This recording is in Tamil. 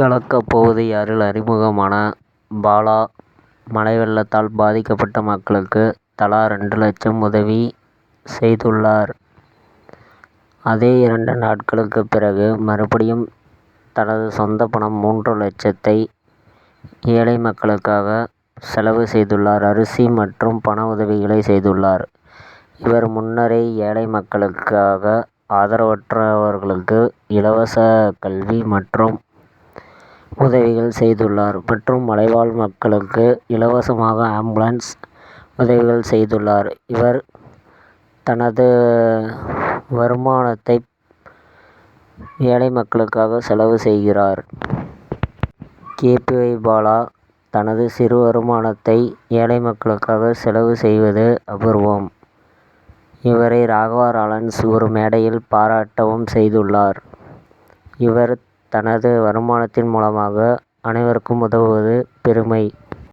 கலக்கப் போவது யாரில் அறிமுகமான பாலா மழை வெள்ளத்தால் பாதிக்கப்பட்ட மக்களுக்கு தலா ரெண்டு லட்சம் உதவி செய்துள்ளார். அதே இரண்டு நாட்களுக்குப் பிறகு மறுபடியும் தனது சொந்த பணம் மூன்று லட்சத்தை ஏழை மக்களுக்காக செலவு செய்துள்ளார். அரிசி மற்றும் பண உதவிகளை செய்துள்ளார். இவர் முன்னரே ஏழை மக்களுக்காக ஆதரவற்றவர்களுக்கு இலவச கல்வி மற்றும் உதவிகள் செய்துள்ளார் மற்றும் மலைவாழ் மக்களுக்கு இலவசமாக ஆம்புலன்ஸ் உதவிகள் செய்துள்ளார். இவர் தனது வருமானத்தை ஏழை மக்களுக்காக செலவு செய்கிறார். கே. பாலா தனது சிறு வருமானத்தை ஏழை மக்களுக்காக செலவு செய்வது அபூர்வம். இவரை ராகவா ராலன்ஸ் ஒரு மேடையில் பாராட்டவும் செய்துள்ளார். இவர் தனது வருமானத்தின் மூலமாக அனைவருக்கும் உதவுவது பெருமை.